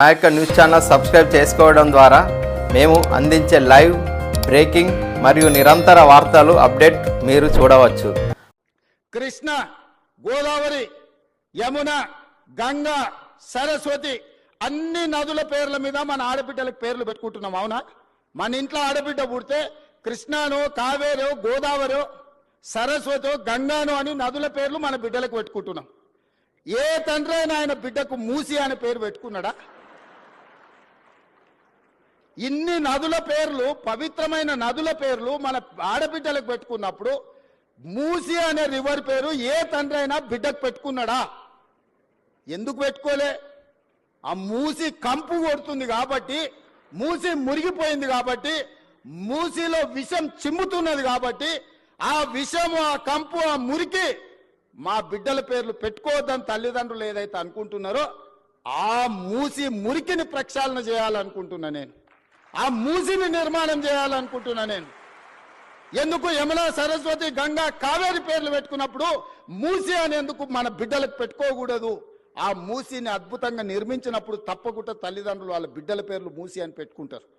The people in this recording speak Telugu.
మా యొక్క న్యూస్ ఛానల్ సబ్స్క్రైబ్ చేసుకోవడం ద్వారా మేము అందించే లైవ్ బ్రేకింగ్ మరియు నిరంతర వార్తలు అప్డేట్ మీరు చూడవచ్చు. కృష్ణ గోదావరి యమున గంగ సరస్వతి అన్ని నదుల పేర్ల మీద మన ఆడబిడ్డలకు పేర్లు పెట్టుకుంటున్నాం అవునా? మన ఇంట్లో ఆడబిడ్డ పుడితే కృష్ణాను కావేరు గోదావరి సరస్వతి గంగాను అని నదుల పేర్లు మన బిడ్డలకు పెట్టుకుంటున్నాం. ఏ తండ్రి అయినా ఆయన బిడ్డకు మూసి అనే పేరు పెట్టుకున్నాడా? ఇన్ని నదుల పేర్లు పవిత్రమైన నదుల పేర్లు మన ఆడబిడ్డలకు పెట్టుకున్నప్పుడు మూసి అనే రివర్ పేరు ఏ తండ్రి అయినా బిడ్డకు పెట్టుకున్నాడా? ఎందుకు పెట్టుకోలే? ఆ మూసి కంపు కొడుతుంది కాబట్టి మూసి మురిగిపోయింది కాబట్టి మూసిలో విషం చిమ్ముతున్నది కాబట్టి ఆ విషము ఆ కంపు ఆ మురికి మా బిడ్డల పేర్లు పెట్టుకోవద్దని తల్లిదండ్రులు ఏదైతే అనుకుంటున్నారో ఆ మూసి మురికిని ప్రక్షాళన చేయాలనుకుంటున్నా నేను. ఆ మూసిని నిర్మాణం చేయాలనుకుంటున్నా నేను. ఎందుకు యమున సరస్వతి గంగా కావేరి పేర్లు పెట్టుకున్నప్పుడు మూసి అనేందుకు మన బిడ్డలకు పెట్టుకోకూడదు. ఆ మూసిని అద్భుతంగా నిర్మించినప్పుడు తప్పకుండా తల్లిదండ్రులు వాళ్ళ బిడ్డల పేర్లు మూసి అని పెట్టుకుంటారు.